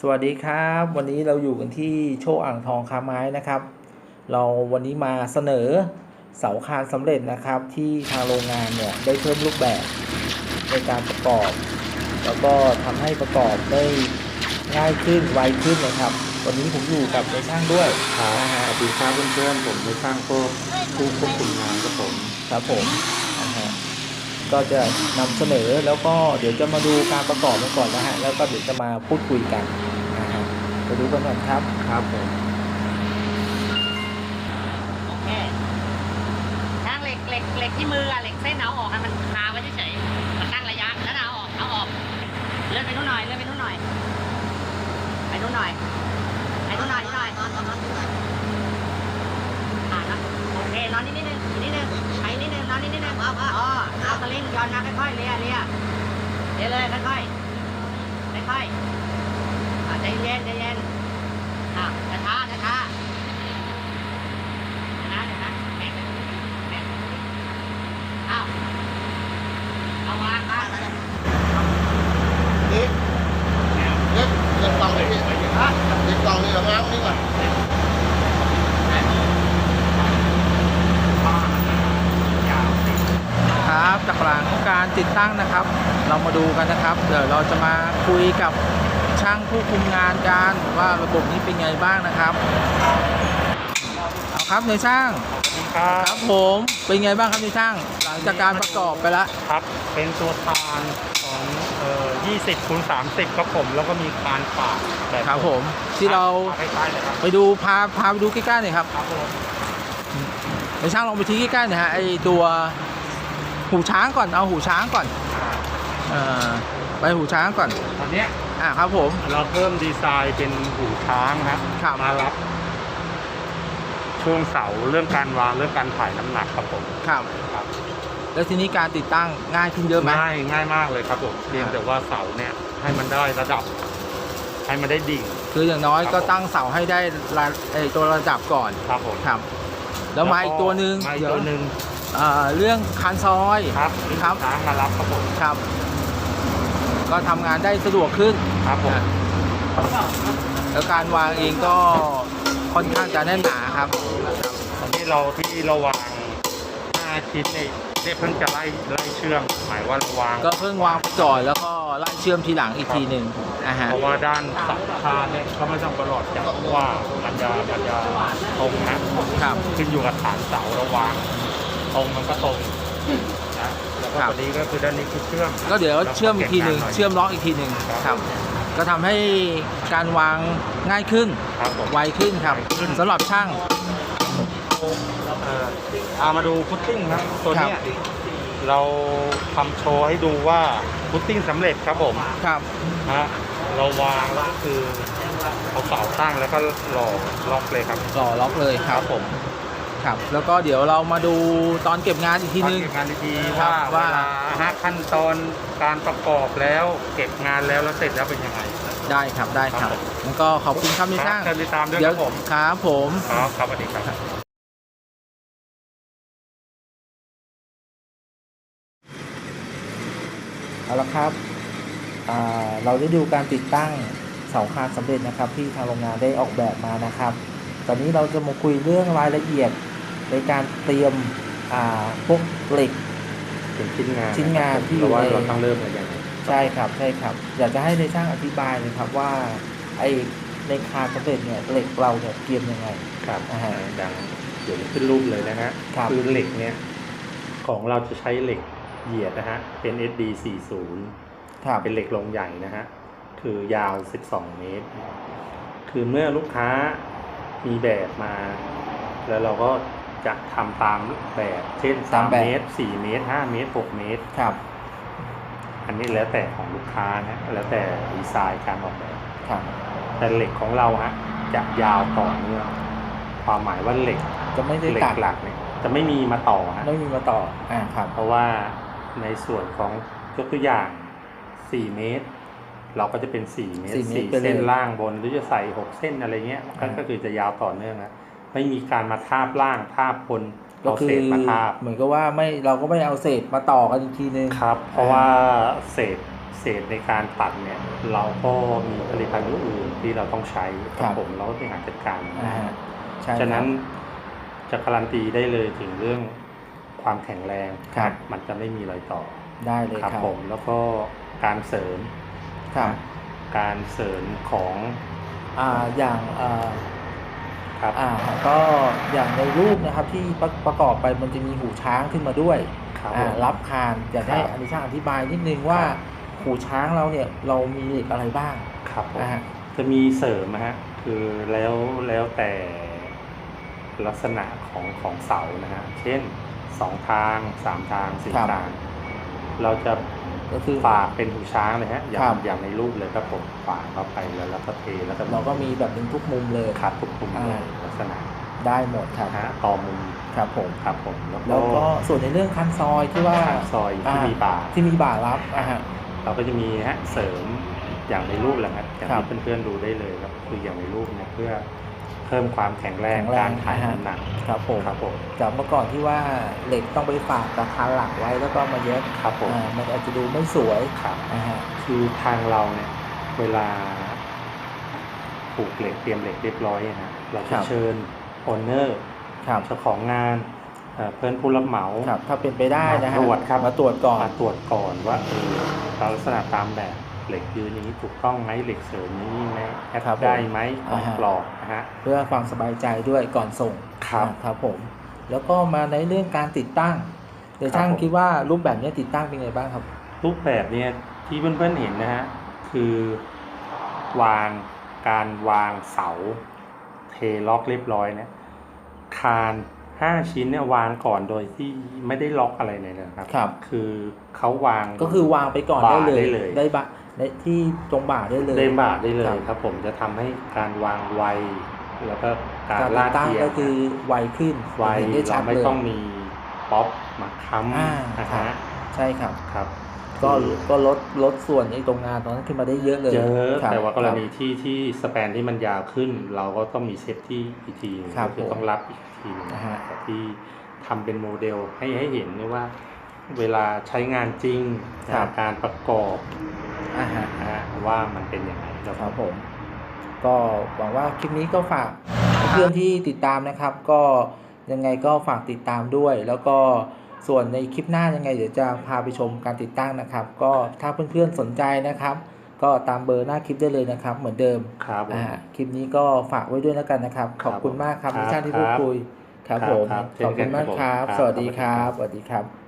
สวัสดีครับ วันนี้เราอยู่กันที่โชว์อ่างทองคาไม้นะครับ เราวันนี้มาเสนอเสาคานสำเร็จนะครับ ที่ทางโรงงานเนี่ยได้เพิ่มรูปแบบในการประกอบ แล้วก็ทำให้ประกอบได้ง่ายขึ้นไวขึ้นนะครับ วันนี้ผมอยู่กับในช่างด้วยครับนะสฮะวัสดีครับเพื่อนๆผมในช่างพวกผู้ควบคุมงานครับผมครับผมนะฮะก็จะนำเสนอแล้วก็เดี๋ยวจะมาดูการประกอบกันก่อนนะฮะแล้วก็เดี๋ยวจะมาพูดคุยกันนะฮะไป ดูกันก่อนครับ ครับผมโอเคทางเหล็กเหล็กเหล็กที่มืออะเหล็กเส้นเอาออกให้มันคาไว้เฉยๆมันตั้งระยะแล้วเอาออกเอาออกเลื่อนไปนู่นหน่อยเลื่อนไปนู่นหน่อยไปนู่นหน่อยไปนู่นหน่อยนิดหน่อยนอนนอนนอนอ่านะโอเคนอนนิดนิดนึงอีกนิดนึงไปนิดนึงนอนนิดนิดนึงอ๋ออ๋อเอาสลิงย้อนนะค่อยๆเลียเลียเลียเลยค่อยๆค่อยๆอ่าใจเย็นใจเย็นอะช้าๆช้าๆ เดี๋ยวนะเดี๋ยวนะแม่งแม่งอ้าวเอาวางมา นี่เล็กเล็กกล่องเลยพี่เล็กกล่องเลยเหรอง้างนี่ก่อน ครับจากหลังการ ติดตั้งนะครับ เรามาดูกันนะครับ เดี๋ยวเราจะมาคุยกับช่างผู้คุมงานกันว่าระบบนี้เป็นไงบ้างนะครับเอาครับในายช่างครัครับบผมเป็นไงบ้างครับในายช่าง หลังจากการประกอบไปแล้วครับ เป็นตัวทานของเอ่อ20คูณ30 ครับผม แล้วก็มีคานปากแบบครับผมที่เราคล้ายๆเลยครับ ไปดูพาพาไปดูใกล้ๆหน่อยครับครับผมในายช่างลองไปชี้ใกล้ๆหน่อยฮะไอตัว หูช้างก่อนเอาหูช้างก่อนเอ่อไปหูช้างก่อนตอนเนี้ยอ่าครับผม เราเพิ่มดีไซน์เป็นหูช้างนะครับ มารับ ช่วงเสาเรื่องการวางเรื่องการถ่ายน้ำหนักครับผมครับ ครับแล้วทีนี้การติดตั้งง่ายขึ้นเยอะไหม ง่ายง่ายมากเลยครับผมเพียงแต่ว่าเสาเนี่ย ให้มันได้ระดับ ให้มันได้ดิ่ง คืออย่างน้อยครับ ก็ตั้งเสาให้ได้ระไอตัวระดับก่อนครับผมครับแล้วมาอีกตัวหนึ่งมาอีกเดี๋ยวตัวหนึ่ง เอ่อเรื่องคานซอยครับครับช้างมารับครับผมครับ ก็ทำงานได้สะดวกขึ้น ครับผมนะแล้วการวางเองก็ค่อนข้างจะแน่นหนาครับอันนี้เราที่เราวาง5ชิ้นเนี่ยเนี่ยเพิ่งจะไล่ไล่เชื่อม หมายว่าเราวางก็เพิ่งวางจ่อยแล้วก็ไล่เชื่อมทีหลังอีกทีหนึ่งอ่าฮะ เพราะว่าด้านเสาคานเนี่ยก็ไม่ต้องประหลอดจับว่ามันจะมันจะตรงนะครับ ขึ้นอยู่กับฐานเสาเราวาง ตรงมันก็ตรงนะแล้วก็ครับ ตัวนี้ก็คือด้านนี้คือเชื่อมก็เดี๋ยวเชื่อมอีกทีหนึ่งเชื่อมล็อกอีกทีหนึ่งครับ ก็ทำให้การวางง่ายขึ้น ครับผม ไวขึ้นครับไวขึ้น สำหรับช่าง เอ่อเอามาดูพุตติ้งครับตัวเนี้ยครับเราทำโชว์ให้ดูว่าพุตติ้งสำเร็จครับผมครับ ฮะเราวางแล้วก็คือเอาเสาตั้งแล้วก็หลอกล็อกเลยครับ ต่อล็อกเลยครับผม ครับ แล้วก็เดี๋ยวเรามาดูตอนเก็บงานอีกทีนึง เก็บงานดีครัๆบว่าเวว่าลาฮะขั้นตอนการประกอบแล้ว เก็บงานแล้วแล้วเสร็จแล้วเป็นยังไง ได้ครับได้ครับครับผมแล้วก็ขอบคุณครับในช่าง เชิญติดตามด้วยเดี๋คยวรับผมครับผม ครับครับสวัสดีครับเอาละครับอ่าเราได้ดูการติดตั้งเสาคานสำเร็จนะครับ ที่ทางโรงงานได้ออกแบบมานะครับ ตอนนี้เราจะมาคุยเรื่องรายละเอียดในการเตรียมอ่าพวกเหล็กเป็นชิ้นงานชิ้นงานที่อยู่เราว่าในเราต้องเริ่มกันยังไงใช่ครับใช่ครับ อยากจะให้ในช่างอธิบายเลยครับว่าไอในคานสำเร็จเนี่ยเหล็กเราเนี่ยเตรียมยังไงครับอ่าฮะดังเดี๋ยวขึ้นรูปเลยนะฮะครับคือเหล็กเนี่ยของเราจะใช้เหล็กเหยียดนะฮะเป็น SD 40ครับเป็นเหล็กลงใหญ่นะฮะคือยาว 12 เมตร คือเมื่อลูกค้า มีแบบมา แล้วเราก็จะทำตามแบบ เช่นตามแบบ3เมตร4เมตร5เมตร6เมตร ครับ อันนี้แล้วแต่ของลูกค้านะแล้วแต่ดีไซน์การออกแบบ ครับ แต่เหล็กของเราฮะจะยาวต่อเนื่องความหมายว่าเหล็กจะไม่ได้เหล็ตักดหลักเนี่ยจะไม่มีมาต่อฮะไม่มีมาต่อ อ่า ครับ เพราะว่าในส่วนของยกตัวอย่าง 4 เมตร เราก็จะเป็น4เมตรสี่เมตรสี่ไปเลย เส้นล่างบนหรือจะใส่6เส้นอะไรเงี้ยก็อ่าก็คือจะยาวต่อเนื่องนะไม่มีการมาทาบล่างทาบบนก็เอาคืเศอษมาทาบ เหมือนกับว่าไม่เราก็ไม่เอาเศษมาต่อกันอีกทีนึง ครับ เพราะว่าเศษเศษในการตัดเนี่ย เราก็มีผลิตภัณฑ์อื่นที่เราต้องใช้ครับผมเราก็บริหารจัดการอ่าฮะใช่ฉะนั้นครับจะการันตีได้เลยถึงเรื่องความแข็งแรง ครับ มันจะไม่มีรอยต่อได้เลยคครัรับบผมแล้วก็การเสริม ครับการเสริมของอ่าอย่างอ่าครับอ่าก็อย่างในรูปนะครับที่ประประกอบไปมันจะมีหูช้างขึ้นมาด้วยครับอ่าผมรับคานอยากให้ครับอันนี้ช่างอธิบายนิดนึงว่าครับหูช้างเราเนี่ยเรามีเหล็กอะไรบ้างครับผมนะฮะจะมีเสริมนะฮะคือแล้วแล้วแต่ลักษณะของของเสานะฮะเช่นสองทางสามทางสี่ครับทาง เราจะ ก็คือ ฝากเป็นหูช้างเลยฮะอย่าครังบ อย่างในรูปเลยครับผมฝากเข้าไปแล้วแล้วก็เทแล้วก็เราก็มีแบบเป็นทุกมุมเลยขัดทุกมุมเลยอ่าลักษณะได้หมดครับนะฮะต่อมุมครับผม ครับผมแล้วแล้วก็ก็ส่วนในเรื่องคันซอยที่ว่าซอยที่มีบาร์ ที่มีบ่ารับอ่าฮะ เราก็จะมีฮะเสริมอย่างในรูปแหละครับอย่างครับ ที่เพื่อนๆดูได้เลยครับคืออย่างในรูปเนี่ยเพื่อ เพิ่มความแข็งแรงแข็งแรงการถ่ายอ่าฮะน้ำหนักครับผมครับผมจากเมื่อก่อนที่ว่าเหล็กต้องไปฝากกับคานหลักไว้แล้วก็มาเย็บครับผมอ่ามันอาจจะดูไม่สวยครับอ่าฮะคือทางเราเนี่ยเวลาผูกเหล็กเตรียมเหล็กเรียบร้อยนะฮะเราจะเชิญโอนเนอร์ครับเจ้าของงานเอ่อเพื่อนผู้รับเหมาครับถ้าเป็นไปได้นะฮะมาตรวจครับมาตรวจก่อนมาตรวจก่อนว่าเออลักษณะตามแบบ เหล็กยืนอย่างนี้ถูกต้องไหมเหล็กเสริมอย่างนี้ไหมแอดครับผมได้ไหมขออ่างฮะกรอบนะฮะ เพื่อความสบายใจด้วยก่อนส่งครับอ่าครับผม แล้วก็มาในเรื่องการติดตั้ง เดี๋ยวครับช่างผม คิดว่ารูปแบบนี้ติดตั้งเป็นไงบ้างครับ รูปแบบเนี่ยที่เพื่อนๆเห็นนะฮะคือวางการวางเสาเทล็อกเรียบร้อยเนี่ยคานห้าชิ้นเนี่ยวางก่อนโดยที่ไม่ได้ล็อกอะไรเลยนะครับ ครับ คือเขาวาง ก็คือวางไปก่อนบ่าได้เลยได้เลย ได้บะ ในที่ตรงบ่าได้เลยได้บาทได้เลครัยบครับผมจะทำให้การวางไวแล้วก็การการติลาดดตั้งเทียมก็คือไวขึ้นไวเห็นได้ชัเราดไม่เลยต้องมีป๊อปมาค้อ่าำนะครัฮะบใช่ครับครับก็ก็ลดลดส่วนไอ้ตรงงานตรงนั้นขึ้นมาได้เยอะเลยเยอะครับแต่ว่ากรณีคบที่ที่สแปนที่มันยาวขึ้น เราก็ต้องมีเซฟที่อีกทีหนึ่งครับก็คือผมต้องรับอีกทีหนึงนะฮะที่ทำเป็นโมเดลให้ให้เห็นด้วยว่า เวลาใช้งานจริงครับการประกอบอ่าฮะนะฮะว่ามันเป็นยังไงครับครับผม ก็หวังว่าคลิปนี้ก็ฝากเพื่อนที่ติดตามนะครับ ก็ยังไงก็ฝากติดตามด้วย แล้วก็ส่วนในคลิปหน้ายังไง เดี๋ยวจะพาไปชมการติดตั้งนะครับ ก็ถ้าเพื่อนๆสนใจนะครับ ก็ตามเบอร์หน้าคลิปได้เลยนะครับ เหมือนเดิมครับผมอ่าคลิปนี้ก็ฝากไว้ด้วยแล้วกันนะครับ ขอบคุณมากครับครับที่ท่านที่พูดคุยครับครับผมครับขอบคุณมากครับครับสวัสดีครัครับบสวัสดีครับ